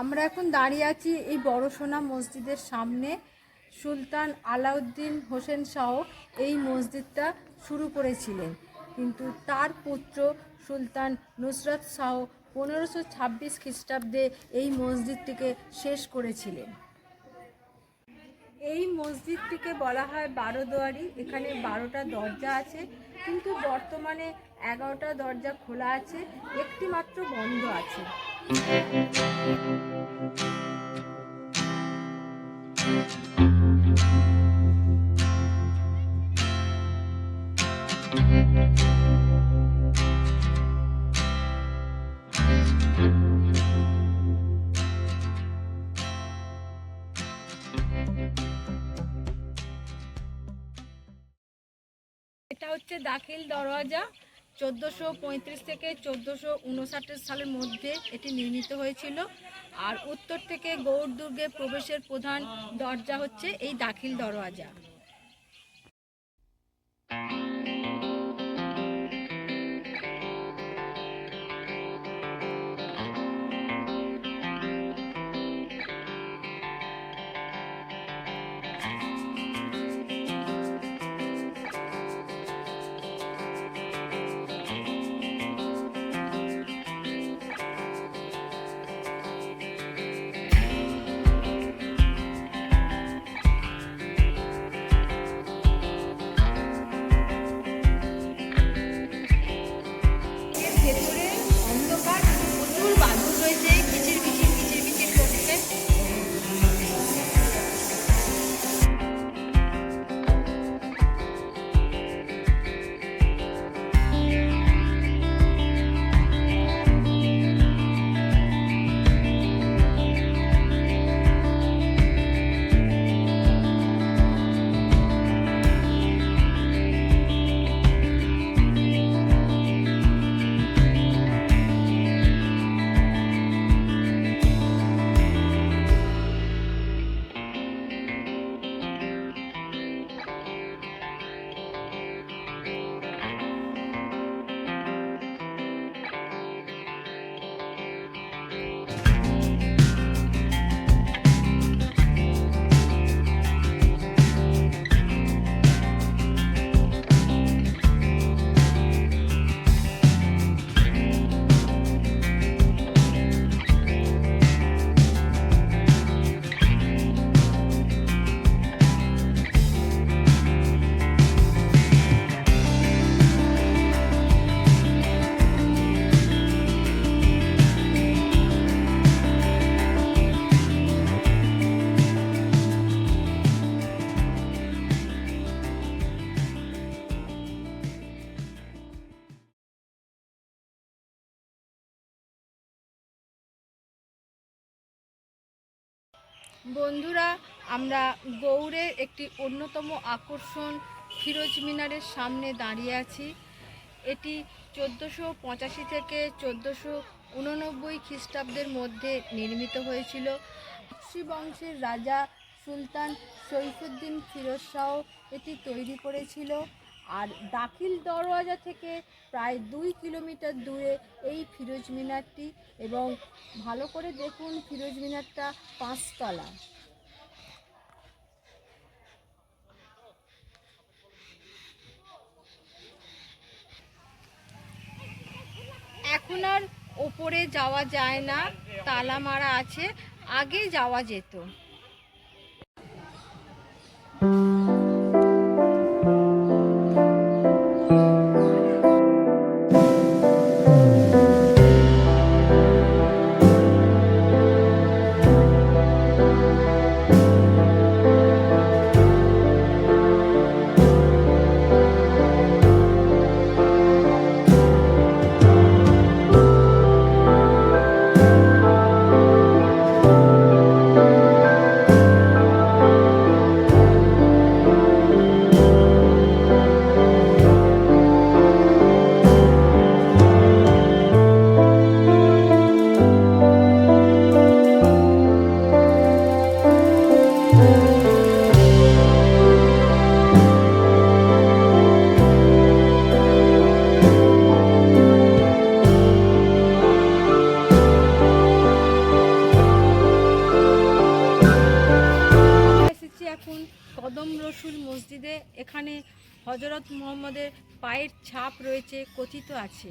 আমরা এখন দাঁড়িয়ে আছি এই বড় সোনা মসজিদের সামনে। সুলতান আলাউদ্দিন হোসেন শাহ এই মসজিদটা শুরু করেছিলেন। কিন্তু তার পুত্র সুলতান নুসরত শাহ পনেরোশো ছাব্বিশ খ্রিস্টাব্দে এই মসজিদটিকে শেষ করেছিলেন। এই মসজিদটিকে বলা হয় বারো দুয়ারি। এখানে বারোটা দরজা আছে, কিন্তু বর্তমানে এগারোটা দরজা খোলা আছে একটি মাত্র বন্ধ আছে। এটা হচ্ছে দাখিল দরওয়াজা। চোদ্দোশো পঁয়ত্রিশ থেকে চোদ্দোশো উনষাটের সালের মধ্যে এটি নির্মিত হয়েছিল। আর উত্তর থেকে গৌড় দুর্গে প্রবেশের প্রধান দরজা হচ্ছে এই দাখিল দরওয়াজা। বন্ধুরা, আমরা গৌড়ের একটি অন্যতম আকর্ষণ ফিরোজ মিনারের সামনে দাঁড়িয়ে আছি। এটি চোদ্দোশো পঁচাশি থেকে চোদ্দোশো উননব্বই খ্রিস্টাব্দের মধ্যে নির্মিত হয়েছিল। বংশের রাজা সুলতান সৈফুদ্দিন ফিরোজ শাহ এটি তৈরি করেছিল। আর দাখিল দরওয়াজা থেকে প্রায় দুই কিলোমিটার দূরে এই ফিরোজ মিনারটি এবং ভালো করে দেখুন ফিরোজ মিনারটা পাঁচতলা। এখন আর ওপরে যাওয়া যায় না, তালা মারা আছে, আগে যাওয়া যেত। মসজিদে এখানে হজরত মোহাম্মদের পায়ের ছাপ রয়েছে কথিত আছে।